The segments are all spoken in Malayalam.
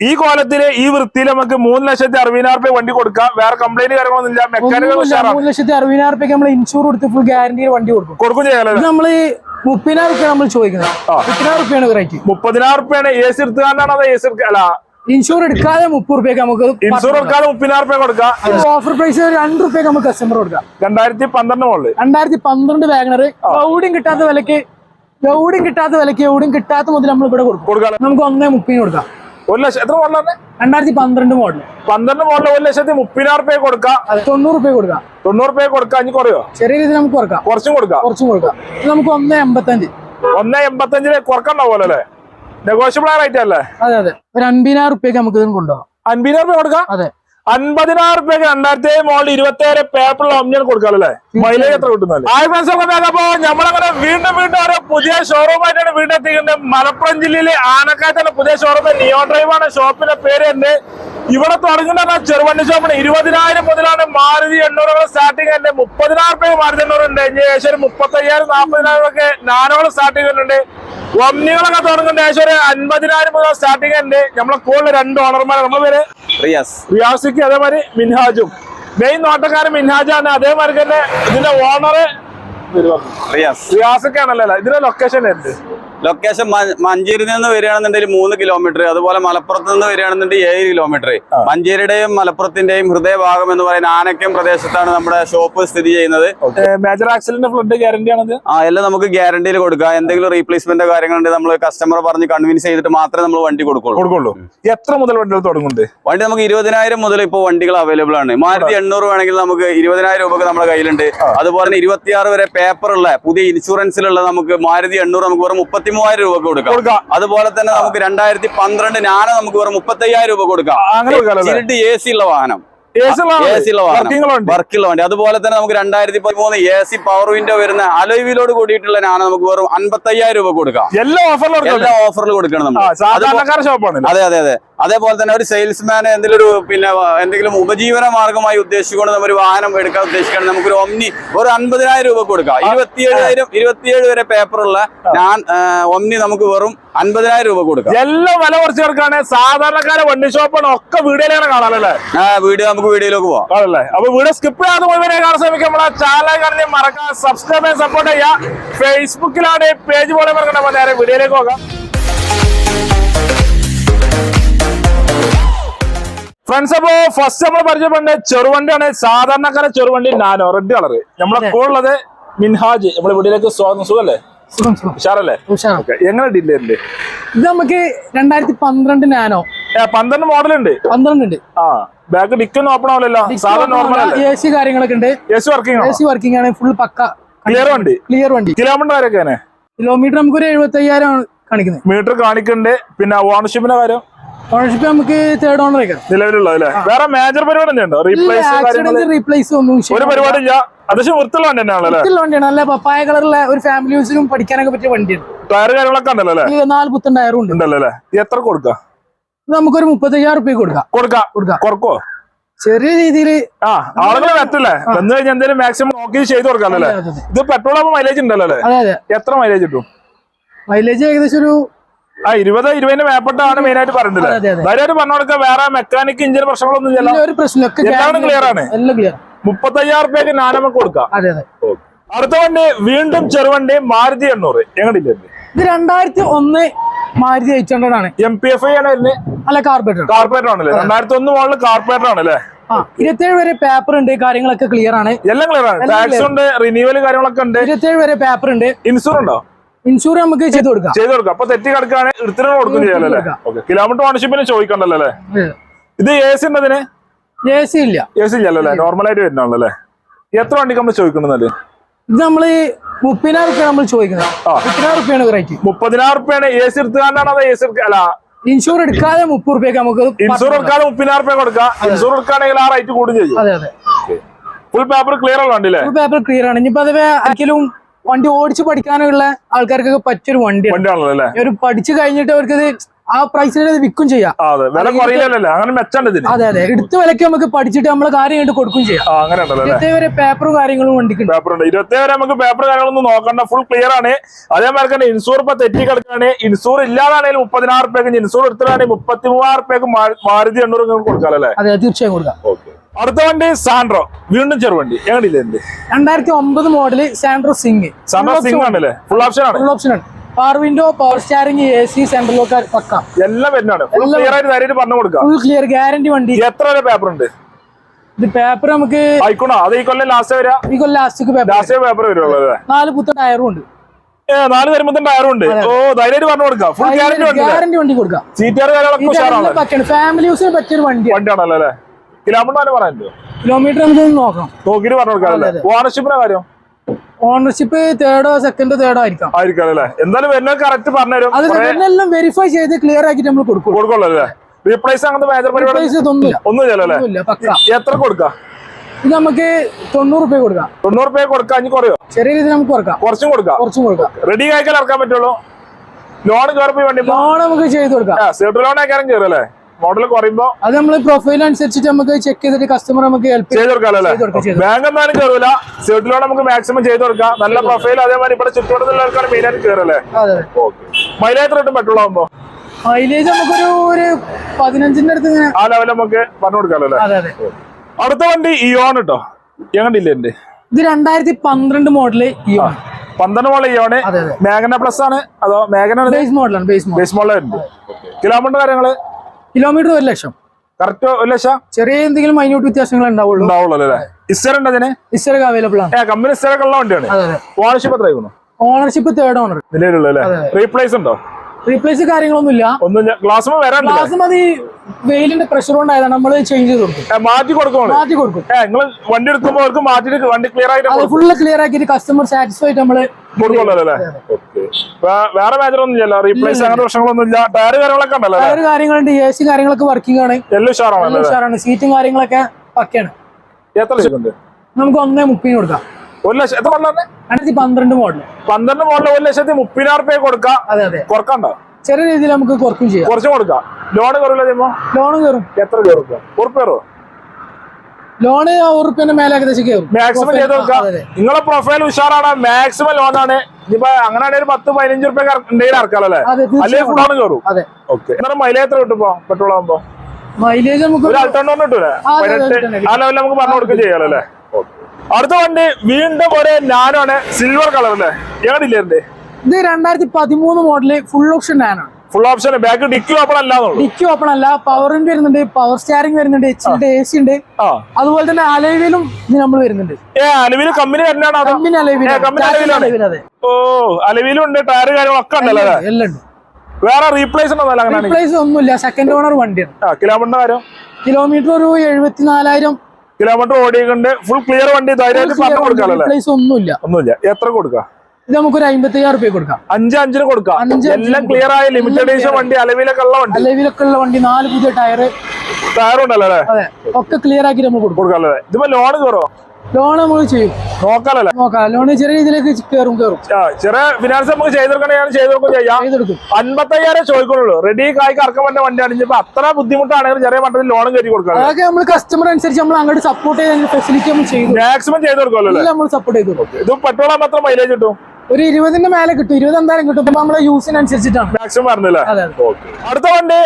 ഈ കോലത്തിൽ ഈ വൃത്തിയിൽ നമുക്ക് മൂന്ന് ലക്ഷത്തി അറുപതിനായിരം രൂപ വണ്ടി കൊടുക്കാം. വേറെ കംപ്ലൈന്റ് കാര്യങ്ങളൊന്നും ഇല്ല മെക്കാനിക്കൽ. മൂന്ന് ലക്ഷത്തി അറുപതിനായിരം റുപ്യക്ക് നമ്മൾ ഇൻഷൂർ കൊടുത്ത് ഫുൾ ഗ്യാരണ്ടി വണ്ടി കൊടുക്കും. കൊടുക്കും ചെയ്യാനല്ലോ നമ്മൾ മുപ്പതിനായിരം റുപ്യ നമ്മൾ ചോദിക്കുന്നത്. മുപ്പതിനായിരം റുപ്യാണ് റേറ്റ് മുപ്പതിനായിരം റുപ്യാണ് എ സി എടുത്തുകാരനാണ് അത് എ സി അല്ല. ഇൻഷൂർ എടുക്കാതെ മുപ്പത് റുപ്യക്ക് നമുക്ക് ഇൻഷൂർ എടുക്കാതെ മുപ്പതിനായിരം രൂപ കൊടുക്കാം. ഓഫർ പ്രൈസ് രണ്ട് റുപ്യക്ക് നമുക്ക് കസ്റ്റമർ കൊടുക്കാം. രണ്ടായിരത്തി പന്ത്രണ്ട് മുകളിൽ രണ്ടായിരത്തി പന്ത്രണ്ട് വാഗണർ ഓടിയും കിട്ടാത്ത വിലക്ക് എവിടെയും കിട്ടാത്ത വിലക്ക് എവിടെയും കിട്ടാത്ത മുതൽ നമ്മൾ ഇവിടെ കൊടുക്കും. നമുക്ക് ഒന്നേ മുപ്പതിന് കൊടുക്കാം. ഒരു ലക്ഷം എത്ര മോഡലാണ് രണ്ടായിരത്തി പന്ത്രണ്ട് മോഡൽ പന്ത്രണ്ട് മോഡൽ ഒരു ലക്ഷത്തി മുപ്പതിനായിരം രൂപ കൊടുക്കാം. തൊണ്ണൂറ് റുപ്യ കൊടുക്കാം. തൊണ്ണൂറ് രൂപ കൊടുക്കാം അഞ്ഞ് കുറയോ? ചെറിയ രീതിയിൽ നമുക്ക് കുറക്കാം. കുറച്ചും കൊടുക്കാം. കുറച്ചും കൊടുക്കാം. നമുക്ക് ഒന്ന് എൺപത്തഞ്ച്. ഒന്നേ എൺപത്തഞ്ചിന് കുറക്കണ്ടാവുമല്ലോ അല്ലേ? നെഗോഷ്യബിൾ റേറ്റ് അല്ലേ? അതെ അതെ. ഒരു അൻപതിനായിരം റുപ്യക്ക് നമുക്ക് ഇതിന് കൊണ്ടുപോകാം. അൻപതിനായിരം രൂപ കൊടുക്കാം? അതെ. അൻപതിനായിരം രൂപയ്ക്ക് രണ്ടായിരത്തി ഏഴ് മോളിൽ ഇരുപത്തി ഏഴ് പേപ്പറിൽ ഒമ്നിയാണ് കൊടുക്കാമല്ലേ മൈലേജ് എത്ര കിട്ടുന്നല്ലേ ആയി അപ്പൊ നമ്മളങ്ങനെ വീണ്ടും വീണ്ടും ഓരോ പുതിയ ഷോറൂമായിട്ടാണ് വീണ്ടും എത്തിക്കുന്നത് മലപ്പുറം ജില്ലയിലെ ആനക്കാറ്റാണ് പുതിയ ഷോറൂം നിയോ ഡ്രൈവാണ് ഷോപ്പിന്റെ പേര് തന്നെ ഇവിടെ തുടങ്ങുന്ന ചെറുവണ്ടി ഷോപ്പിന് ഇരുപതിനായിരം മുതലാണ് മാരുതി എണ്ണൂറുകൾ സ്റ്റാർട്ടിംഗ് ഉണ്ട് മുപ്പതിനായിരം രൂപ മാരുതി എണ്ണൂറുണ്ട് ഏകദേശം ഒരു മുപ്പത്തയ്യായിരം നാൽപ്പതിനായിരം ഒക്കെ നാനോകൾ സ്റ്റാർട്ടിംഗ് ഉണ്ട് ഒമ്നികളൊക്കെ തുടങ്ങുന്നുണ്ട്. ഏകദേശം ഒരു അൻപതിനായിരം മുതൽ സ്റ്റാർട്ടിംഗ് ഉണ്ട് നമ്മളെ കൂടുതൽ രണ്ട് ഓണർമാർ നമ്മളെ പേര്? റിയാസ്. റിയാസിക്ക് അതേമാതിരി മിൻഹാജും. മെയിൻ നോട്ടക്കാരൻ മിൻഹാജാണ്. അതേമാതിരി തന്നെ ഇതിന്റെ ഓണർ റിയാസ്. റിയാസൊക്കെയാണല്ലോ ഇതിന്റെ ലൊക്കേഷൻ എന്ത്? ലൊക്കേഷൻ മഞ്ചേരിയിൽ നിന്ന് വരികയാണെന്നുണ്ടെങ്കിൽ മൂന്ന് കിലോമീറ്റർ അതുപോലെ മലപ്പുറത്ത് നിന്ന് വരികയാണെന്നുണ്ടെങ്കിൽ ഏഴ് കിലോമീറ്റർ മഞ്ചേരിയുടെയും മലപ്പുറത്തിന്റെയും ഹൃദയഭാഗം എന്ന് പറയുന്ന ആനക്കം പ്രദേശത്താണ് നമ്മുടെ ഷോപ്പ് സ്ഥിതി ചെയ്യുന്നത്. മേജർ ആക്സിഡന്റ് ഫ്ലഡ് ഗ്യാരണ്ടി ആണ് ആ എല്ലാം നമുക്ക് ഗ്യാരണ്ടിയിൽ കൊടുക്കാം. എന്തെങ്കിലും റീപ്ലേസ്മെന്റ് കാര്യങ്ങളുണ്ടെങ്കിൽ നമ്മൾ കസ്റ്റമർ പറഞ്ഞ് കൺവിൻസ് ചെയ്തിട്ട് മാത്രമേ നമ്മൾ വണ്ടി കൊടുക്കുള്ളൂ. കൊടുക്കുള്ളൂ. എത്ര മുതൽ വണ്ടികൾ തുടങ്ങുന്നുണ്ട്? വണ്ടി നമുക്ക് ഇരുപതിനായിരം മുതൽ ഇപ്പോൾ വണ്ടികൾ അവൈലബിൾ ആണ്. മാരുതി എണ്ണൂറ് വേണമെങ്കിൽ നമുക്ക് ഇരുപതിനായിരം രൂപക്ക് നമ്മുടെ കയ്യിലുണ്ട്. അതുപോലെ തന്നെ ഇരുപത്തിയാറ് വരെ പേപ്പറുള്ള പുതിയ ഇൻഷുറൻസിലുള്ള നമുക്ക് മാരുതി എണ്ണൂറ് നമുക്ക് വെറും മുപ്പത്തി മൂവായിരം രൂപ കൊടുക്കാം. അതുപോലെ തന്നെ നമുക്ക് രണ്ടായിരത്തി പന്ത്രണ്ട് നാനോ നമുക്ക് വെറും മുപ്പത്തയ്യായിരം രൂപ കൊടുക്കാം. എ സി ഉള്ള വാഹനം. വർക്കുള്ള വണ്ടി അതുപോലെ തന്നെ നമുക്ക് രണ്ടായിരത്തി പതിമൂന്ന് എ സി പവർ വിൻഡോ വരുന്ന അലോയിലോട് കൂടിയിട്ടുള്ള ഞാൻ നമുക്ക് വെറും അൻപത്തയ്യായിരം രൂപ കൊടുക്കാം. എല്ലാ ഓഫറിലും എല്ലാ ഓഫറിൽ കൊടുക്കണം നമ്മൾ. അതെ അതെ അതെ. അതേപോലെ തന്നെ ഒരു സെയിൽസ്മാൻ എന്തെങ്കിലും ഒരു പിന്നെ എന്തെങ്കിലും ഉപജീവന മാർഗമായി ഉദ്ദേശിച്ചുകൊണ്ട് നമ്മൾ ഒരു വാഹനം എടുക്കാൻ ഉദ്ദേശിക്കുകയാണ് നമുക്ക് ഒരു ഒമ്നി ഒരു അൻപതിനായിരം രൂപ കൊടുക്കാം. ഇരുപത്തിയേഴായിരം ഇരുപത്തിയേഴ് വരെ പേപ്പറുള്ള ഞാൻ ഒമ്നി നമുക്ക് വെറും അൻപതിനായിരം രൂപ കൊടുക്കാം. എല്ലാം വില കുറച്ച് ചേർക്കാണ് സാധാരണക്കാരെ വണ്ടി ഷോപ്പാണ് ഒക്കെ വീഡിയോയിലാണ് കാണാനല്ലേ ആ വീഡിയോ നമുക്ക് വീഡിയോയിലേക്ക് പോവാം. ആണല്ലേ? അപ്പൊ വീഡിയോ സ്കിപ്പ് ചെയ്യാതെ മുഴുവനെ കാണാൻ ശ്രമിക്കാം. നമ്മളെ ചാനൽ കാണി മറക്കാൻ സബ്സ്ക്രൈബ് ചെയ്യാൻ സപ്പോർട്ട് ചെയ്യാം ഫേസ്ബുക്കിലാണ് പേജ് പോലെ മറക്കണ്ട നേരെ വീഡിയോയിലേക്ക് പോകാം. ഫ്രണ്ട്സ് അപ്പോ ഫസ്റ്റ് നമ്മൾ പരിചയപ്പെടുന്ന ചെറുവണ്ടിയാണ്. സാധാരണക്കാരെ ചെറുവണ്ടി നാനോ റെഡ് കളർ നമ്മളെ കൂടുള്ളത് മിൻഹാജ്. നമ്മളെ വീട്ടിലേക്ക് സ്വാഗതം. സുഖല്ലേ സുഖം സുഖം. ഉഷാറല്ലേ? എങ്ങനെ ഡില്ലേറിന്റെ ഇത് നമുക്ക് രണ്ടായിരത്തി പന്ത്രണ്ട് നാനോ പന്ത്രണ്ട് മോഡൽ ഉണ്ട് പന്ത്രണ്ട് ഉണ്ട് ആ ബാക്ക് ഡിക്കൊന്നും ഓപ്പൺ ആവില്ലല്ലോ സാധാരണ നോർമൽ എ സി കാര്യങ്ങളൊക്കെ ഉണ്ട്. A C working A C working ആണ്. ഫുൾ പക്ക. ക്ലിയർ വണ്ടി? ക്ലിയർ വണ്ടി. കിലോമീറ്റർ വരെയൊക്കെ കിലോമീറ്റർ നമുക്ക് ഒരു എഴുപത്തി അയ്യായിരം കാണിക്കുന്നത്. മീറ്റർ കാണിക്കുന്നുണ്ട്. പിന്നെ ഓണർഷിപ്പിന്റെ കാര്യം? ഓണർഷിപ്പ് നമുക്ക് തേർഡ് ഓണർ നിലവിലുള്ളത് വേറെ മേജർ പരിപാടി ഉണ്ടോ റീപ്ലേസ് റീപ്ലേസ് ഒന്നും ഒരു പരിപാടി ഇല്ല. അത്യാവശ്യം വൃത്തിയുള്ള വണ്ടി തന്നെയാണല്ലോ വണ്ടിയാണ്. നല്ല പപ്പായ കളറുള്ള ഒരു ഫാമിലി യൂസിനും പഠിക്കാനൊക്കെ പറ്റിയ വണ്ടിയാണ്. ടയർ കാര്യങ്ങളൊക്കെ ഉണ്ടല്ലോ നാല് പുത്തൻ ടയറും ഉണ്ട്. ഉണ്ടല്ലോ എത്ര കൊടുക്കാം? നമുക്കൊരു മുപ്പത്തയ്യായിരം റുപ്യ കൊടുക്കാം. കൊടുക്കാം? കൊടുക്കാം. കുറക്കോ ചെറിയ രീതിയിൽ ആ ആളുകൾ പറ്റില്ലേ വന്നു കഴിഞ്ഞാൽ എന്തെങ്കിലും മാക്സിമം നോക്കി ചെയ്ത് കൊടുക്കാം അല്ലേ. ഇത് പെട്രോൾ ആകുമ്പോൾ മൈലേജ് ഉണ്ടല്ലോ അല്ലേ? എത്ര മൈലേജ് കിട്ടും? മൈലേജ് ഏകദേശം ഒരു ആ ഇരുപത് ഇരുപതിന്റെ മേപ്പെട്ടാണ് മെയിൻ ആയിട്ട് പറയുന്നത്. ധൈര്യമായിട്ട് പറഞ്ഞു കൊടുക്കാം വേറെ മെക്കാനിക് ഇഞ്ചിൻ പ്രശ്നങ്ങളൊന്നും എല്ലാം clear ആണ്. മുപ്പത്തി അയ്യായിരം രൂപയ്ക്ക് നാനമ്മക്ക് കൊടുക്കാം. അടുത്ത വണ്ടി വീണ്ടും ചെറുവണ്ടി മാരുതി എണ്ണൂറ്. എങ്ങനെയില്ലേ ഇത്? രണ്ടായിരത്തി ഒന്ന് മാരുതി എയ്റ്റ് ഹൺഡ്രഡ് ആണ്. എം പി എഫ് ഐ ആണ് അല്ല കാർബറേറ്റർ കാർപ്പറേറ്റർ ആണല്ലേ? രണ്ടായിരത്തി ഒന്ന് മോഡൽ കാർപ്പറേറ്റർ ആണല്ലേ? ഇരുപത്തേഴ് വരെ പേപ്പർ ഉണ്ട് കാര്യങ്ങളൊക്കെ ക്ലിയർ ആണ്. എല്ലാം ക്ലിയർ ആണ്. ടാക്സ് ഉണ്ട് റിന്യൂവൽ കാര്യങ്ങളൊക്കെ ഉണ്ട്. ഇരുപത്തേഴ് വരെ പേപ്പർ ഉണ്ട്. ഇൻഷുറൻസ് ഉണ്ടോ? ഇൻഷൂർ നമുക്ക് ചെയ്ത് കൊടുക്കാം. ചെയ്ത് കൊടുക്കാം. അപ്പൊ തെറ്റി കിടക്കുകയാണെങ്കിൽ എടുത്തിട്ട് കൊടുക്കും. ഓക്കെ കിലോമീറ്റർ ഓണർഷിപ്പിന് ചോദിക്കണ്ടല്ലേ അല്ലേ ഇത് എ സി ഉണ്ടതിന് എ സി ഇല്ല. എ സി ഇല്ലല്ലേ നോർമൽ ആയിട്ട് വരുന്നല്ലേ എത്ര വണ്ടിക്ക് നമ്മൾ ചോദിക്കുന്നത് ഇത് നമ്മൾ മുപ്പതിനായിരം റുപ്യ നമ്മൾ ചോദിക്കുന്നത്. മുപ്പതിനായിരം റുപ്യാണ് റേറ്റ് മുപ്പതിനായിരം റുപ്യാണ് എ സി എടുത്തുകൊണ്ടാണ് അത് എ സി അല്ല. ഇൻഷൂർ എടുക്കാതെ മുപ്പത് റുപ്യക്ക് നമുക്ക് ഇൻഷൂർ എടുക്കാതെ മുപ്പതിനായിരം റുപ്യ കൊടുക്കാം. ഇൻഷൂർ എടുക്കുകയാണെങ്കിൽ ആ റേറ്റ് കൂടും ചെയ്യും. അതെ അതെ. ഫുൾ പേപ്പർ ക്ലിയർ ഉള്ള വണ്ടി അല്ലേ പേപ്പർ ക്ലിയർ ആണ്. ഇനിയിപ്പോ അതേ ഒരിക്കലും വണ്ടി ഓടിച്ച് പഠിക്കാനുള്ള ആൾക്കാർക്കൊക്കെ പറ്റിയൊരു വണ്ടി വണ്ടിയാണല്ലോ ഒരു പഠിച്ചു കഴിഞ്ഞിട്ട് അവർക്ക് ആ പ്രൈസിൽ വിൽക്കും ചെയ്യാം. അതെ. അതെ എടുത്ത വിലക്ക് നമുക്ക് പഠിച്ചിട്ട് നമ്മൾ കാര്യം കണ്ട് കൊടുക്കും ചെയ്യാം. ഇരുപത്തേവരെ പേപ്പറും കാര്യങ്ങളും വണ്ടിക്ക് പേപ്പർ ഉണ്ട് ഇരുപത്തി നമുക്ക് പേപ്പർ കാര്യങ്ങളൊന്നും നോക്കണ്ട. ഫുൾ ക്ലിയർ ആണ്. അതേമാതിരി തന്നെ ഇൻസൂർ ഇപ്പൊ തെറ്റി കിടക്കുകയാണ്. ഇൻഷൂർ ഇല്ലാതാണെങ്കിൽ മുപ്പതിനായിരം റുപ്യക്ക് ഇൻസൂർ എടുത്തിട്ടാണെങ്കിൽ മുപ്പത്തി മൂവായിരം റുപ്യക്ക് മാരുതി എണ്ണൂറ് കൊടുക്കാം അല്ലേ? അതെ തീർച്ചയായും കൊടുക്കാം. അടുത്ത വണ്ടി സാൻഡ്രോ വീണ്ടും ചെറുവണ്ടി. എങ്ങനെയില്ല രണ്ടായിരത്തി ഒമ്പത് model Santro Xing. Santro Xing ആണല്ലേ? ഫുൾ ഓപ്ഷൻ ആണ്. ഫുൾ ഓപ്ഷൻ ആണ് power window power steering A C central lock പക്ക. എല്ലാം വരുന്നതാണ്. ഫുൾ ക്ലിയർ ആയിട്ട് ധൈര്യം പറഞ്ഞു കൊടുക്കാം. ഫുൾ ക്ലിയർ ഗ്യാരണ്ടി വണ്ടി. എത്ര വരെ പേപ്പർ ഉണ്ട്? ഇത് പേപ്പർ നമുക്ക് ആയിക്കോണോ? അത് ഈ കൊല്ലം ലാസ്റ്റ് വരാ? ഈ കൊല്ലം ലാസ്റ്റ് പേപ്പർ ലാസ്റ്റ് പേപ്പർ വരുള്ളൂ നാല് പുത്ത ടയറും ഉണ്ട്. നാല് നാല് തരുമ്പോ ടയറും ഉണ്ട്. ഓ ധൈര്യമായിട്ട് പറഞ്ഞു കൊടുക്കാം. ഫുൾ ഗ്യാരണ്ടി വണ്ടി ഗ്യാരണ്ടി വണ്ടി കൊടുക്കാം. പറ്റാണ്. ഫാമിലി യൂസിന് പറ്റിയ ഒരു വണ്ടിയാണ്. വണ്ടിയാണല്ലോ അല്ലേ? കിലോമീറ്റർ പറയാനുണ്ടോ കിലോമീറ്റർ നമുക്ക് നോക്കാം. നോക്കിട്ട് പറഞ്ഞു കൊടുക്കാം അല്ലേ ഓണർഷിപ്പിന്റെ കാര്യം? ഓണർഷിപ്പ് തേർഡോ സെക്കൻഡോ തേർഡോ ആയിരിക്കാം ആയിരിക്കും. അല്ലേ എന്തായാലും വരുന്നത് കറക്റ്റ് പറഞ്ഞുതരും അത് എല്ലാം വെരിഫൈ ചെയ്ത് ക്ലിയർ ആക്കിയിട്ട് നമ്മൾ കൊടുക്കും. കൊടുക്കുള്ളൂ അല്ലേ? റീപ്ലേസ് അങ്ങനത്തെ മേജർ പരിപാടി ഒന്നുമില്ല ഒന്നുമില്ല എത്ര കൊടുക്കാം? ഇത് നമുക്ക് തൊണ്ണൂറ് രൂപ കൊടുക്കാം. തൊണ്ണൂറ് രൂപ കൊടുക്കാം ഇനി കുറയോ? ചെറിയ രീതിയിൽ നമുക്ക് കൊടുക്കാം കുറച്ചും കൊടുക്കാം. കുറച്ചും കൊടുക്കാം. റെഡി ആയിക്കാൻ ഇറക്കാൻ പറ്റുള്ളൂ. ലോൺ കയറി വണ്ടി ലോൺ നമുക്ക് ചെയ്ത് കൊടുക്കാം. സീറ്റ് ലോൺ ആക്കാനും കയറും അല്ലേ? മോഡൽ കുറയുമ്പോ അത് നമ്മൾ പ്രൊഫൈൽ അനുസരിച്ചിട്ട് നമുക്ക് ചെക്ക് ചെയ്തിട്ട് കസ്റ്റമർ നമുക്ക് ഹെൽപ്പ് ചെയ്ത് കൊടുക്കാം ബാങ്ക് എന്നാലും കയറൂല സെറ്റിലോ നമുക്ക് മാക്സിമം ചെയ്ത് കൊടുക്കാം. നല്ല പ്രൊഫൈൽ അതേമാതിരി ഇവിടെ ചുറ്റുവട്ടത്തുള്ളവർക്കാണ് മെയിൻ ആയിട്ട് കയറല്ലേ മൈലേജ് കിട്ടും പെട്രോൾ ആകുമ്പോ മൈലേജ് നമുക്കൊരു ഒരു പതിനഞ്ചിന്റെ അടുത്ത് ആ ലെവലിൽ നമുക്ക് പറഞ്ഞു കൊടുക്കാമല്ലോ അല്ലേ? അതെ അതെ. അടുത്ത വണ്ടി ഇയോൺ കേട്ടോ എങ്ങനെയില്ലേ എന്റെ ഇത് രണ്ടായിരത്തി പന്ത്രണ്ട് മോഡൽ ഇയോൺ പന്ത്രണ്ട് മോഡൽ ഇയോണ് അതെ മേഘന പ്ലസ് ആണ്? അതോ മേഘന ബേസ് മോഡലാണ് ബേസ് മോഡൽ ഉണ്ട്. കിലോമീറ്റർ കാര്യങ്ങൾ? കിലോമീറ്റർ ഒരു ലക്ഷം. കറക്റ്റ് ഒരു ലക്ഷം? ചെറിയ എന്തെങ്കിലും മൈന്യൂട്ട് വ്യത്യാസങ്ങൾ ഉണ്ടാവുള്ളൂ. ഉണ്ടാവുള്ളൂ അല്ലേ? ഇസ്റ്റർ ഉണ്ട് അതിന്? ഇസ്റ്റർക്ക് അവൈലബിൾ ആണ്. കമ്പനി ഉള്ള വണ്ടിയാണ്. ഓണർഷിപ്പ് എത്ര ഓണർഷിപ്പ് തേർഡ് ഓണർ നിലവിലുള്ള റീപ്ലേസ് ഉണ്ടോ? റീപ്ലേസ് കാര്യങ്ങളൊന്നുമില്ല. ഒന്നും ഗ്ലാസ് ഗ്ലാസ് മതി വെയിലിന്റെ പ്രഷർ കൊണ്ടായതാണ് നമ്മൾ ചേഞ്ച് ചെയ്ത് കൊടുക്കും മാറ്റി കൊടുക്കും മാറ്റി കൊടുക്കും. നിങ്ങൾ വണ്ടി എടുക്കുമ്പോൾ അവർക്ക് മാറ്റിട്ട് വണ്ടി ക്ലിയർ ആയിട്ട് അത് ഫുള്ള് ക്ലിയർ ആക്കിയിട്ട് കസ്റ്റമർ സാറ്റിസ്ഫൈഡ് നമ്മൾ വേറെ മേജർ റീപ്ലേസ് അങ്ങനെ പ്രശ്നങ്ങളൊന്നും ഇല്ല. ടയർ കാര്യങ്ങളൊക്കെ ഉണ്ടല്ലോ ടയർ കാര്യങ്ങളുണ്ട് എ സി കാര്യങ്ങളൊക്കെ വർക്കിംഗ് ആണ്. എല്ലാം ഉഷാറാണ് സീറ്റും കാര്യങ്ങളൊക്കെ പക്കയാണ്. എത്ര നമുക്ക് ഒന്നേ മുപ്പിന് കൊടുക്കാം. ഒരു ലക്ഷം എത്ര മോഡലാണ് രണ്ടായിരത്തി പന്ത്രണ്ട് മോഡൽ പന്ത്രണ്ട് മോഡൽ ഒരു ലക്ഷത്തി മുപ്പതിനായിരം റുപ്യ കൊടുക്കാം. അതെ അതെ. കുറക്കണ്ടോ? ചെറിയ രീതിയിൽ നമുക്ക് കുറക്കും ചെയ്യാം. കുറച്ചും കൊടുക്കാം. ലോൺ കയറില്ല ചെയ്യുമ്പോ? ലോൺ കയറും എത്ര കയറും ഉറപ്പേറോ ലോണ് ഉറുപ്പിന്റെ മേലെ ഏകദേശം കയറും മാക്സിമം ചെയ്ത് നോക്കാം. നിങ്ങളെ പ്രൊഫൈൽ ഉഷാറാണ്. മാക്സിമം ലോൺ ആണ്. ഇനിയിപ്പോ അങ്ങനെയാണെങ്കിൽ ഒരു പത്ത് പതിനഞ്ച് റുപ്യ ഇറക്കാലോ അല്ലേ? ഫുഡ് അല്ലെങ്കിൽ ഫുൾ ആണ് കയറും അതെ. ഓക്കെ എന്നാലും മൈലേജ് എത്ര കിട്ടുമ്പോ പെട്രോൾ ആകുമ്പോ മൈലേജ് നമുക്ക് ഒരു കിട്ടൂലേ? ആ, ലെവലിൽ നമുക്ക് പറഞ്ഞു കൊടുക്കുകയും ചെയ്യാലോ അല്ലേ? അടുത്ത വണ്ടി വീണ്ടും ഒരു നാനോണ്. സിൽവർ കളറിൽ ഏതില്ലേ ഇത് രണ്ടായിരത്തി പതിമൂന്ന് model full option Nano full option back dickey open അല്ല ഡിക്കി ഓപ്പൺ അല്ല പവറിന്റെ വരുന്നുണ്ട് പവർ സ്റ്റാറിംഗ് വരുന്നുണ്ട് എച്ചിന്റെ എ സി ഉണ്ട്. അതുപോലെ തന്നെ അലവിലും ഇത് നമ്മൾ വരുന്നുണ്ട്. Alavil company company അലവിലാണ്. ഓ അലവിലും ഉണ്ട് ടയർ കാര്യങ്ങളൊക്കെ ഉണ്ടല്ലോ എല്ലാം ഉണ്ട് വേറെ റീപ്ലേസ് റീപ്ലേസ് ഒന്നുമില്ല സെക്കൻഡ് ഓണർ വണ്ടിയാണ്. കാര്യം? കിലോമീറ്റർ ഒരു എഴുപത്തിനാലായിരം കിലോമീറ്റർ ഓടിയുണ്ട് ഫുൾ ക്ലിയർ വണ്ടി ധൈര്യമായിട്ട് പറഞ്ഞു കൊടുക്കാമല്ലോ ഒന്നുമില്ല. ഒന്നുമില്ല. എത്ര കൊടുക്ക? ഇത് നമുക്ക് ഒരു അമ്പത്തി അയ്യായിരം രൂപ കൊടുക്കാം. അഞ്ച് അഞ്ചിന് കൊടുക്കാം. എല്ലാം ക്ലിയർ ആയ ലിമിറ്റഡ് എഡിഷൻ വണ്ടി അലവിലൊക്കെ ഉള്ള വണ്ടി. അലവിലൊക്കെ ഉള്ള വണ്ടി നാല് പുതിയ ടയർ ടയർ ഉണ്ടല്ലോ അല്ലേ ഒക്കെ ക്ലിയർ ആക്കി നമ്മൾ കൊടുക്കാം. അല്ലേ? ഇതിപ്പോ ലോൺ കയറോ ലോൺ നമുക്ക് ചെയ്യും. നോക്കാലല്ലേ നോക്കാം. ലോൺ ചെറിയ രീതിയിലേക്ക് കയറും കയറും. ചെറിയ ഫിനാൻസ് നമുക്ക് ചെയ്തെടുക്കണെങ്കിൽ ചെയ്തെടുക്കും ചെയ്യാം. അൻപത്തയ്യായിരം ചോദിക്കുള്ളൂ റെഡി കായ്ക്ക് ഇറക്കാൻ പറ്റുന്ന വണ്ടിയാണ്. ഇനിയിപ്പോ അത്ര ബുദ്ധിമുട്ടാണെങ്കിൽ ചെറിയ മട്ടത്തിൽ ലോണും കയറ്റി കൊടുക്കാം അതൊക്കെ നമ്മൾ കസ്റ്റമർ അനുസരിച്ച് നമ്മൾ അങ്ങോട്ട് സപ്പോർട്ട് ചെയ്ത് ഫെസിലിറ്റി നമ്മൾ ചെയ്തു. മാക്സിമം ചെയ്ത് കൊടുക്കുമല്ലോ നമ്മൾ സപ്പോർട്ട് ചെയ്തു. കൊടുക്കും. ഇത് പെട്രോൾ മാത്രം മൈലേജ് കിട്ടും? ഒരു ഇരുപതിന്റെ മേലെ കിട്ടും. ഇരുപത് എന്തായാലും കിട്ടും. ഇപ്പൊ നമ്മളെ യൂസിനനുസരിച്ചിട്ടാണ് മാക്സിമം പറഞ്ഞില്ലേ അടുത്ത വണ്ടി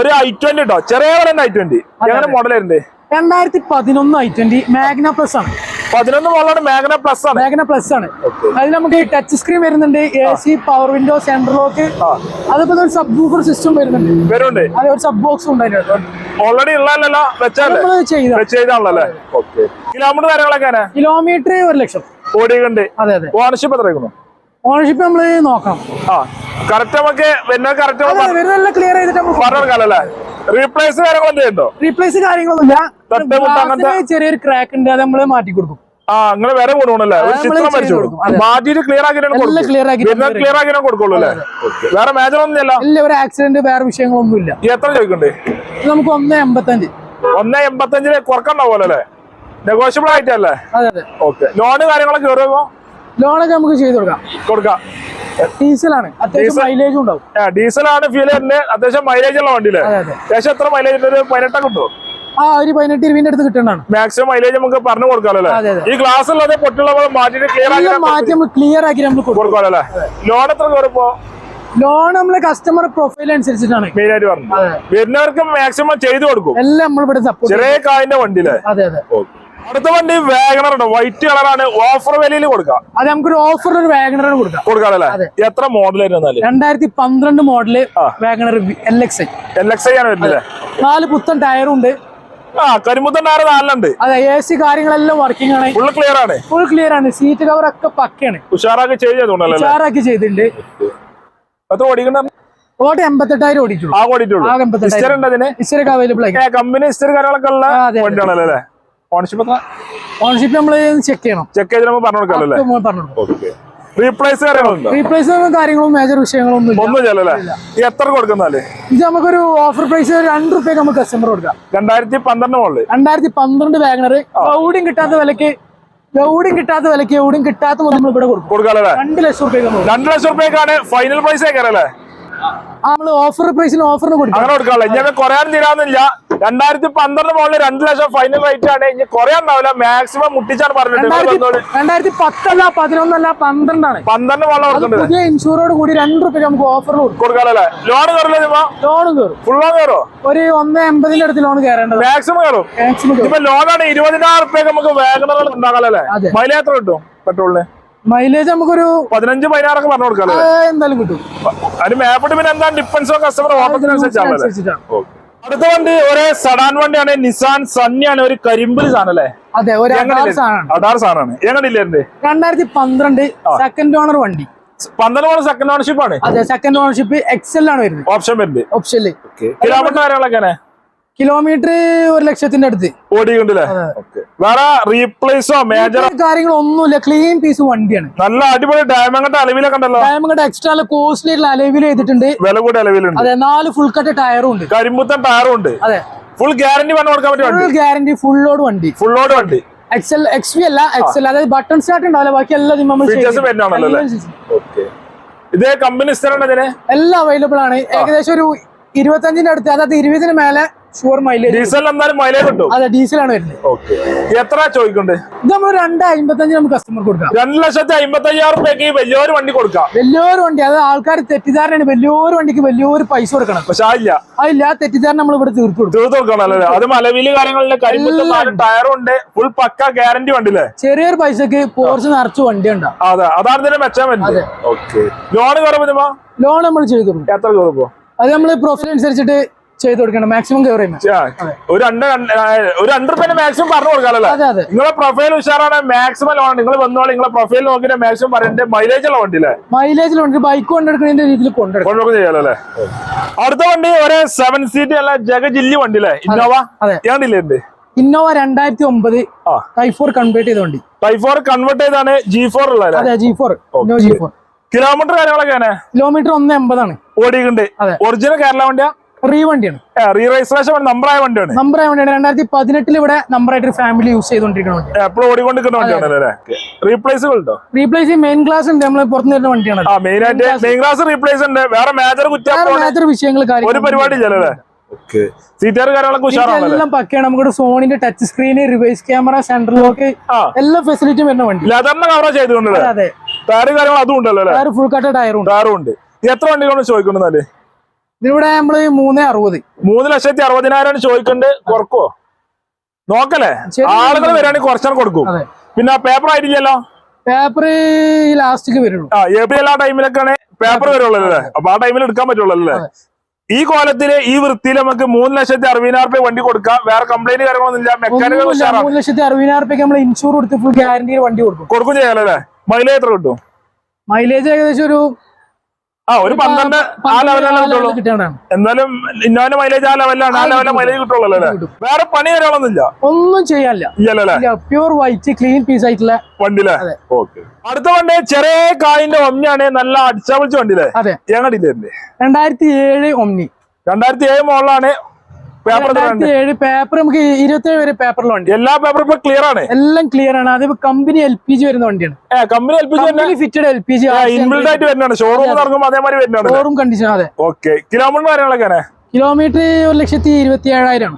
ഒരു ഐ ട്വന്റി കേട്ടോ ചെറിയ ഐ ട്വന്റി എങ്ങനെ മോഡൽ ഉണ്ട് രണ്ടായിരത്തി പതിനൊന്ന് ഐ ട്വന്റി മാഗ്ന പ്ലസ് ആണ്. പതിനൊന്ന് മോഡലാണ് മാഗ്ന പ്ലസ് ആണ്. മാഗ്ന പ്ലസ് ആണ്. അതിൽ നമുക്ക് ടച്ച് സ്ക്രീൻ വരുന്നുണ്ട് A C power window central lock അതുപോലെ ഒരു സബ് ബൂഫർ സിസ്റ്റം വരുന്നുണ്ട്. വരുന്നുണ്ട്. അതെ ഒരു സബ് ബോക്സ് ഓൾറെഡി ഉള്ളതല്ലോ ചെയ്താണല്ലോ കിലോമീറ്റർ കാര്യങ്ങളൊക്കെ കിലോമീറ്റർ ഒരു ലക്ഷം. ഓടിയുണ്ട് അതെ അതെ. ഓണർഷിപ്പ് എത്ര ഓണർഷിപ്പ് നമ്മൾ നോക്കാം. ആ. കറക്റ്റ് നമുക്ക് കറക്റ്റ് ക്ലിയർ ചെയ്തിട്ട് റീപ്ലേസ് കാര്യങ്ങളൊന്നും ഇല്ല റീപ്ലേസ് കാര്യങ്ങളൊന്നുമില്ല. ചെറിയൊരു ക്രാക്ക് ഉണ്ട് അത് നമ്മൾ മാറ്റി കൊടുക്കും. ആ അങ്ങനെ വരെ കൊടുക്കണല്ലേ ഒരു ചിത്രം വരച്ചു കൊടുക്കും. മാറ്റിയിട്ട് ക്ലിയർ ആക്കിയിട്ടാണ് ക്ലിയർ ആക്കി പിന്നെ ക്ലിയർ ആക്കിയിട്ടാണ് കൊടുക്കുള്ളൂ അല്ലേ? വേറെ മേജർ ഒന്നും ഇല്ല ഇല്ല ഒരു ആക്സിഡന്റ് വേറെ എത്ര ചോദിക്കണ്ടേ? ഇത് നമുക്ക് ഒന്ന് എൺപത്തഞ്ച്. ഒന്ന് എൺപത്തഞ്ചിന് കുറക്കണ്ടാവുമല്ലോ അല്ലേ? നെഗോഷ്യബിൾ ആയിട്ടല്ലേ? ഓക്കെ. ലോണ് കാര്യങ്ങളൊക്കെ ലോണൊക്കെ നമുക്ക് ചെയ്ത് കൊടുക്കാം. കൊടുക്കാം. ഡീസലാണ്. അത്യാവശ്യം. മൈലേജും ഉണ്ടാവും. ഡീസലാണ് ഫ്യൂൽ അത്യാവശ്യം മൈലേജ് ഉള്ള വണ്ടിയില്ലേ? അത്യാവശ്യം എത്ര മൈലേജ് പതിനെട്ടൊക്കെ കിട്ടും ആ ഒരു പതിനെട്ട് ഇരുപതിന്റെ അടുത്ത് കിട്ടണതാണ് മാക്സിമം മൈലേജ് നമുക്ക് പറഞ്ഞു കൊടുക്കാമല്ലോ ഈ ഗ്ലാസ് ഉള്ളത് പൊട്ടുള്ള മാറ്റിട്ട് ക്ലിയർ മാറ്റി നമ്മൾ ക്ലിയർ ആക്കി നമ്മൾ കൊടുക്കാമല്ലോ ലോൺ എത്ര കയറിപ്പോ ലോൺ നമ്മൾ കസ്റ്റമർ പ്രൊഫൈൽ അനുസരിച്ചിട്ടാണ്. മെയിൻ ആയിട്ട് പറഞ്ഞു. വരുന്നവർക്ക് മാക്സിമം ചെയ്തു കൊടുക്കും. എല്ലാം നമ്മൾ ഇവിടെ സപ്പോർട്ട് ചെറിയ കായിന്റെ വണ്ടിയില്ലേ അതെ അതെ. അടുത്ത വണ്ടി വാഗണർ ഉണ്ട്. വൈറ്റ് കളറാണ് ഓഫർ വിലയിൽ കൊടുക്കാം. അത് നമുക്കൊരു ഓഫർ ഒരു വാഗണർ കൊടുക്കാം. കൊടുക്കാമല്ലേ എത്ര മോഡൽ രണ്ടായിരത്തി പന്ത്രണ്ട് model. Wagon R L X I L X I ആണ് വരുന്നത് നാല് പുത്തൻ ടയറും ഉണ്ട്. ആ കരിമുത്തണ്ടാറ് നാലുണ്ട് അതെ എ സി കാര്യങ്ങളെല്ലാം വർക്കിംഗ് ആണ്. ഫുൾ ക്ലിയർ ആണ്. ഫുൾ ക്ലിയർ ആണ്. സീറ്റ് കവർ ഒക്കെ പക്കയാണ്. ഉഷാറാക്കി ചെയ്ത് ചെയ്തോണ്ടല്ലേ ഉഷാറാക്കി ചെയ്തിട്ടുണ്ട്. എത്ര ഓടിക്കണ്ട? ഓട്ട് എൺപത്തെട്ടായിരം ഓടിയിട്ടുള്ളൂ. ആ ഓടിയിട്ടുള്ളൂ. ആകെ എൺപത്തെട്ടായിരം. ഹിസ്റ്റർ ഉണ്ട് അതിന്? ഇസ്റ്ററൊക്കെ അവൈലബിൾ ആയി കമ്പനി ഹിസ്റ്റർ കാര്യങ്ങളൊക്കെ ഉള്ള. വണ്ടിയാണല്ലോ അല്ലേ? ഓണർഷിപ്പ് ഓൺഷിപ്പ് നമ്മൾ ചെക്ക് ചെയ്യണം. ചെക്ക് ചെയ്ത് പറഞ്ഞു കൊടുക്കാം പറഞ്ഞു റീപ്ലേസ് കാര്യങ്ങളുണ്ടോ? റീപ്ലേസ്മെന്റ് കാര്യങ്ങളും മേജർ വിഷയങ്ങളൊന്നും ഒന്നും ഇല്ലല്ലേ? എത്ര കൊടുക്കുന്നല്ലേ ഇത് നമുക്കൊരു ഓഫർ പ്രൈസ് രണ്ട് റുപ്യക്ക് നമുക്ക് കസ്റ്റമർ കൊടുക്കാം. രണ്ടായിരത്തി പന്ത്രണ്ട് മുകളിൽ രണ്ടായിരത്തി പന്ത്രണ്ട് വാഗണർ എവിടെയും കിട്ടാത്ത വിലക്ക് എവിടെയും കിട്ടാത്ത വിലക്ക് എവിടെയും കിട്ടാത്ത നമ്മൾ ഇവിടെ കൊടുക്കും. കൊടുക്കാമല്ലേ രണ്ട് ലക്ഷം റുപ്യക്ക് രണ്ട് ലക്ഷം റുപ്യക്കാണ് ഫൈനൽ പ്രൈസ് ആക്കാറല്ലേ നമ്മൾ ഓഫർ പ്രൈസിന് ഓഫറിന് കൊടുക്കാം. അങ്ങനെ കൊടുക്കാമല്ലോ ഇനി കുറയാൻ തീരാന്നില്ല രണ്ടായിരത്തി പന്ത്രണ്ട് മുകളിൽ രണ്ട് ലക്ഷം ഫൈനൽ റേറ്റ് ആണ്. ഇനി കുറയാൻ ഉണ്ടാവില്ല. മാക്സിമം മുട്ടിച്ചാണ് പറഞ്ഞിട്ടുണ്ട് രണ്ടായിരത്തി പത്തല്ല പതിനൊന്നല്ല പന്ത്രണ്ടാണ്. പന്ത്രണ്ട് പുതിയ ഇൻഷൂറോട് കൂടി രണ്ട് റുപ്യ നമുക്ക് ഓഫർ കൊടുക്കാനല്ലേ? ലോൺ കയറില്ല ലോണും കയറും ഫുൾ ലോൺ കയറോ ഒരു ഒന്ന് എൺപതിന്റെ അടുത്ത് ലോൺ കയറേണ്ടത് മാക്സിമം കയറും ഇപ്പൊ ലോണാണ് ഇരുപതിനായിരം റുപ്യ നമുക്ക് വാഗണറുകൾ ഉണ്ടാകാനല്ലേ. മൈലേജ് എത്ര കിട്ടും പെട്രോളിന്? മൈലേജ് നമുക്കൊരു പതിനഞ്ച് പതിനാറൊക്കെ പറഞ്ഞു കൊടുക്കാം എന്തായാലും കിട്ടും. അതിന് മേപ്പിട്ട് പിന്നെ എന്താ ഡിഫൻസോ കസ്റ്റമർ ഓട്ടത്തിനനുസരിച്ചാണല്ലേ അനുസരിച്ചിട്ടാണ്. അടുത്ത വണ്ടി ഒരു സഡാൻ വണ്ടിയാണ്. നിസാൻ സണ്ണിയാണ് ഒരു കരിമ്പിൽ സാധനം അല്ലേ? അതെ ഒരു അഡാർ സാധനമാണ്. അടാർ സാധനമാണ്. എങ്ങനെയില്ലേ എന്റെ രണ്ടായിരത്തി പന്ത്രണ്ട് സെക്കൻഡ് ഓണർ വണ്ടി. പന്ത്രണ്ട് സെക്കൻഡ് ഓണർഷിപ്പ് ആണ്. അതെ സെക്കൻഡ് ഓണർഷിപ്പ് എക്സൽ ആണ് വരുന്നത്. ഓപ്ഷൻ വരുന്നത്. ഓപ്ഷൻ കിലോമീറ്റർ കാര്യങ്ങളൊക്കെ കിലോമീറ്റർ ഒരു ലക്ഷത്തിന്റെ അടുത്ത്. ഓടിക്കണ്ടല്ലേ വേറെ റീപ്ലേസോ മേജർ കാര്യങ്ങളൊന്നുമില്ല. ക്ലീൻ പീസ് വണ്ടിയാണ്. നല്ല അടിപൊളി ഡയമണ്ട് അലവിലൊക്കെ ഉണ്ടല്ലോ. ഡയമണ്ട് എക്സ്ട്രാ കോസ്റ്റ്ലി ആയിട്ടുള്ള അലവിൽ ചെയ്തിട്ടുണ്ട്. വില കൂടി അലവിലുണ്ട്. അതെ നാല് ഫുൾ കട്ട് ടയറും ഉണ്ട്. കരിമ്പുത്തൻ ടയറും ഉണ്ട്. അതെ. ഫുൾ ഗ്യാരണ്ടി പറഞ്ഞു കൊടുക്കാൻ വണ്ടി. ഫുൾ ഗ്യാരണ്ടി ഫുൾ ലോഡ് വണ്ടി. ഫുൾ ലോഡ് വണ്ടി. എക്സൽ എക്സ് വി അല്ല എക്സൽ അതായത് ബട്ടൺ സ്റ്റാർട്ട് ഉണ്ടാവില്ല ബാക്കി എല്ലാം നമ്മൾ ഇതേ കമ്പനി സ്ഥലം എല്ലാം അവൈലബിൾ ആണ്. ഏകദേശം ഒരു ഇരുപത്തഞ്ചിന്റെ അടുത്ത് അതായത് ഇരുപതിന് മേലെ ഷുവർ മൈലേജ് ഡീസൽ എന്തായാലും മൈലേജ് കിട്ടും. അതെ ഡീസലാണ് വരുന്നത്. എത്ര ചോദിക്കുന്നുണ്ട്? ഇത് നമ്മൾ രണ്ട് അമ്പത്തഞ്ച് നമുക്ക് കസ്റ്റമർ കൊടുക്കാം. രണ്ട് ലക്ഷത്തി അമ്പത്തി അയ്യായിരം റുപ്യക്ക് വലിയൊരു വണ്ടി കൊടുക്കാം. വലിയൊരു വണ്ടി അത് ആൾക്കാർ തെറ്റിദ്ധാരണയാണ്. വലിയൊരു വണ്ടിക്ക് വലിയൊരു പൈസ കൊടുക്കണം. പക്ഷെ ആ ഇല്ല അതില്ല ആ തെറ്റിദ്ധാരണ നമ്മൾ ഇവിടെ തീർത്തു കൊടുക്കും. തീർത്ത് കൊടുക്കണല്ലേ അത് മലവിൽ കാര്യങ്ങളിലെ കരിമ്പുത്തൻ നാല് ടയറും ഉണ്ട് ഫുൾ പക്ക ഗ്യാരണ്ടി വണ്ടില്ലേ ചെറിയൊരു പൈസക്ക് പോർച്ച് നിറച്ച് വണ്ടി ഉണ്ടാവും അതെ അതാണ് ഇതിന്റെ മെച്ചാൻ ഓക്കെ. ലോൺ കുറവ് ലോൺ നമ്മൾ ചെയ്തു കൊടുക്കും. എത്ര കയറുമ്പോ അത് നമ്മൾ പ്രൊഫൈൽ അനുസരിച്ചിട്ട് ചെയ്ത് കൊടുക്കണം മാക്സിമം കവർ ഒരു രണ്ട് ഒരു രണ്ട് മാക്സിമം പറഞ്ഞു കൊടുക്കാമല്ലേ. നിങ്ങളെ പ്രൊഫൈൽ ഉഷാറാണ് മാക്സിമം ലോൺ നിങ്ങൾ വന്നോളൂ നിങ്ങളെ പ്രൊഫൈൽ നോക്കി മാക്സിമം പറയണ്ടേ മൈലേജ് ഉള്ള വണ്ടിയില്ലേ വണ്ടി ബൈക്ക് കൊണ്ടെടുക്കുന്നതിന്റെ രീതിയിൽ കൊണ്ടെടുക്കും കൊണ്ടുപോകും ചെയ്യാലോ അടുത്ത വണ്ടി ഒരു സെവൻ സീറ്റ് അല്ല ജഗജില്ലി വണ്ടി അല്ലേ? ഇന്നോവ അതെ. ഏണ്ടില്ലേ ഇന്നോവ രണ്ടായിരത്തി ഒമ്പത് ടൈഫോർ കൺവേർട്ട് ചെയ്ത വണ്ടി. ടൈഫോർ കൺവേർട്ട് ചെയ്താണ് ജി ഫോർ ഉള്ളത് അതെ G four G four kilometre കാര്യങ്ങളൊക്കെ കിലോമീറ്റർ ഒന്ന് എൺപതാണ്. ഓടിയിട്ടുണ്ട്. ഒറിജിനൽ കേരള വണ്ടിയാ? റീ വണ്ടിയാണ്. റീ രജിസ്ട്രേഷൻ നമ്പറായ വണ്ടിയാണ്. നമ്പർ ആയ വണ്ടിയാണ്. രണ്ടായിരത്തി പതിനെട്ടിൽ ഇവിടെ നമ്പർ ആയിട്ട് ഫാമിലി യൂസ് ചെയ്തുകൊണ്ടിരിക്കുന്ന വണ്ടി. എപ്പോഴും ഓടിക്കൊണ്ടിരിക്കുന്ന വണ്ടിയാണ് അല്ലേ? റീപ്ലേസുകൾ ഉണ്ടോ? റീപ്ലേസ് മെയിൻ ക്ലാസ് ഉണ്ട്. നമ്മൾ പുറത്തു വരുന്ന വണ്ടിയാണ്. ആ മെയിൻ ആയിട്ട് മെയിൻ ക്ലാസ് റീപ്ലേസ് ഉണ്ട്. വേറെ മേജർ കുറ്റം മേജർ വിഷയങ്ങൾ ഒരു പരിപാടി എല്ലാം പക്കയാണ്. നമുക്ക് സോണിന്റെ touch screen reverse camera central lock എല്ലാ ഫെസിലിറ്റിയും വരുന്ന വണ്ടി. കവർ ചെയ്തുകൊണ്ടല്ലേ? അതെ ടയർ കാര്യങ്ങൾ അതും ഉണ്ടല്ലോ അല്ലേ? ഫുൾ കട്ട ടയറും ഉണ്ട്. ടയറും ഉണ്ട്. എത്ര വണ്ടികളാണ് ചോദിക്കുന്നത് ഇതിവിടെ നമ്മൾ മൂന്ന് അറുപത്. മൂന്ന് ലക്ഷത്തി അറുപതിനായിരം ചോദിക്കണ്ട്. കുറക്കോ നോക്കല്ലേ. ആളുകൾ വരികയാണെങ്കിൽ കുറച്ചാൽ കൊടുക്കും. പിന്നെ പേപ്പർ ആയിട്ടില്ലല്ലോ? പേപ്പർ ലാസ്റ്റിക്ക് വരുള്ളൂ. ആ ഏപ്രിൽ ആ ടൈമിലൊക്കെയാണ് പേപ്പർ വരുള്ളൂ അല്ലേ? അപ്പൊ ആ ടൈമിൽ എടുക്കാൻ പറ്റുള്ളൂ അല്ലേ? ഈ കോലത്തിൽ ഈ വൃത്തിയിൽ നമുക്ക് മൂന്ന് ലക്ഷത്തി അറുപതിനായിരം രൂപ വണ്ടി കൊടുക്കാം. വേറെ കംപ്ലൈന്റ് കാര്യങ്ങളൊന്നും ഇല്ല മെക്കാനിക്കൽ മൂന്ന് ലക്ഷത്തി അറുപതിനായിരം രൂപയ്ക്ക് നമ്മൾ ഇൻഷൂർ കൊടുത്ത് ഫുൾ ഗ്യാരണ്ടിയിൽ വണ്ടി കൊടുക്കും. കൊടുക്കും ചെയ്യാലോ അല്ലേ? മൈലേജ് എത്ര കിട്ടും? മൈലേജ് ഏകദേശം ഒരു ആ ഒരു പന്ത്രണ്ട് ആ ലെവലാണ് കിട്ടുള്ളൂ. എന്നാലും ഇന്നോന്റെ മൈലേജ് ആ ലെവലാണ് ആ ലെവലിലെ മൈലേജ് കിട്ടുള്ളൂ അല്ലേ? വേറെ പണി വരാനൊന്നുമില്ല ഒന്നും ചെയ്യാനില്ല. പ്യൂർ വൈറ്റ് ക്ലീൻ പീസ് ആയിട്ടുള്ള വണ്ടിയിലെ. ഓക്കെ അടുത്ത വണ്ടി ചെറിയ കായിന്റെ ഒമ്നിയാണ്. നല്ല അടിച്ചാവിളിച്ച വണ്ടിയില്ലേ അതെ. ഞങ്ങളുടെ രണ്ടായിരത്തി ഏഴ് ഒമ്നി. രണ്ടായിരത്തി ഏഴ് മോളിലാണ് രണ്ടായിരത്തി ഏഴ് പേപ്പർ നമുക്ക് ഇരുപത്തി ഏഴ് വരെ പേപ്പറിൽ വണ്ടി എല്ലാ പേപ്പറും ഇപ്പൊ ക്ലിയർ ആണ്. എല്ലാം ക്ലിയർ ആണ്. അത് കമ്പനി എൽ പി ജി വരുന്ന വണ്ടിയാണ്. കമ്പനി ഏൽപ്പിച്ചു തന്നെ? Company fitted L P G inbuilt ആയിട്ട് വരുന്നതാണ്. ഷോറൂം ഇറങ്ങുമ്പോൾ അതേമാതിരി വരുന്നതാണ്. ഷോറൂം കണ്ടീഷൻ അതെ. ഓക്കെ കിലോമീറ്റർ കാര്യങ്ങളൊക്കെ കിലോമീറ്റർ ഒരു ലക്ഷത്തി ഇരുപത്തി ഏഴായിരം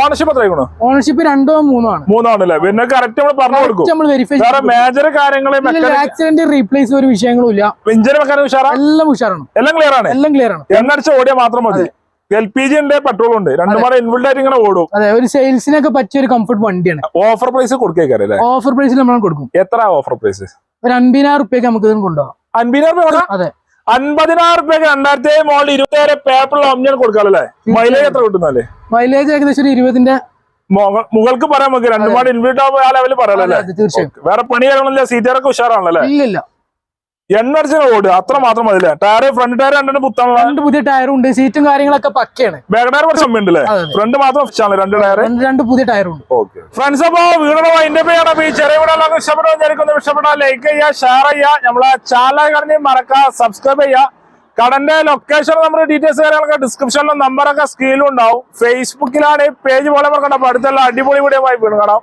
ഓണർഷിപ്പ് ഓണർഷിപ്പ് രണ്ടോ മൂന്നോ ആണ്. മൂന്നാണല്ലേ പിന്നെ കറക്റ്റ് നമ്മൾ പറഞ്ഞു കൊടുക്കും. നമ്മൾ വെരിഫൈ വേറെ മേജർ കാര്യങ്ങൾ ആക്സിഡന്റ് റീപ്ലേസ് ഒരു വിഷയങ്ങളും ഇല്ല. എല്ലാം ഉഷാറാണ്. എല്ലാം ക്ലിയർ ആണ്. എല്ലാം ക്ലിയർ ആണ്. എണ്ണടിച്ച് ഓടിയാൽ മാത്രം മതി. എൽ പി ജി ഉണ്ട് പെട്രോൾ ഉണ്ട്. രണ്ടു കൂടെ ഇൻബിൽഡ് ആയിട്ട് ഇങ്ങനെ ഓടും. അതെ ഒരു സെയിൽസിനൊക്കെ പറ്റിയ ഒരു കംഫർട്ട് വണ്ടിയാണ്. ഓഫർ പ്രൈസ് കൊടുക്കേക്കാരല്ലേ ഓഫർ പ്രൈസിൽ നമ്മൾ കൊടുക്കും. എത്ര ഓഫർ പ്രൈസ് ഒരു അൻപതിനായിരം റുപ്യക്ക് നമുക്ക് ഇതിന് കൊണ്ടുപോകാം. അൻപതിനായിരം രൂപ അതെ. അൻപതിനായിരം റുപ്യക്ക് രണ്ടായിരത്തി ഏഴ് മോളിൽ ഇരുപത്തി ഏഴ് പേപ്പറിൽ കൊടുക്കാറല്ലേ മൈലേജ് എത്ര കിട്ടുന്നല്ലേ മൈലേജ് ഏകദേശം ഒരു ഇരുപതിന്റെ മുക- മുകൾക്ക് പറയാൻ നമുക്ക്. രണ്ടുപാട് ആവുമ്പോൾ ആ ലെവലിൽ പറയാലല്ലേ തീർച്ചയായും. വേറെ പണി കാര്യങ്ങളല്ലേ സീറ്റുകാരൊക്കെ ഉഷാറാണല്ലേ ഇല്ല ഇല്ല എണ്ണ അടിച്ച ഓട് അത്ര മാത്രം മതില്ല ടയർ ഫ്രണ്ട് ടയർ രണ്ടും പുത്താണ് രണ്ട് പുതിയ ടയറും ഉണ്ട് സീറ്റും കാര്യങ്ങളൊക്കെ പക്കയാണ്. ബാക്ക് ടയർ കുറച്ച് ഉണ്ടല്ലേ. ഫ്രണ്ട് മാത്രം ഫിഷാണ് രണ്ട് ടയർ രണ്ട് പുതിയ ടയറും ഉണ്ട്. ഓക്കെ ഫ്രണ്ട്സ് അപ്പോ വീടുകളോ അതിന്റെ പേരാണ് ഈ ചെറിയ വീടുകളൊക്കെ ഇഷ്ടപ്പെട്ടോ വിചാരിക്കുന്നു. ഇഷ്ടപ്പെട്ടാൽ ലൈക്ക് ചെയ്യുക ഷെയർ ചെയ്യുക. നമ്മളെ ചാനൽ കടന്നി മറക്കുക സബ്സ്ക്രൈബ് ചെയ്യുക. കടന്റെ ലൊക്കേഷൻ നമ്മുടെ ഡീറ്റെയിൽസ് കാര്യങ്ങളൊക്കെ ഡിസ്ക്രിപ്ഷനിലും നമ്പറൊക്കെ സ്ക്രീനിലും ഉണ്ടാവും. ഫേസ്ബുക്കിലാണ് പേജ് പോലെ അടുത്തുള്ള അടിപൊളി വീഡിയോ ആയി വീണ് കാണാം.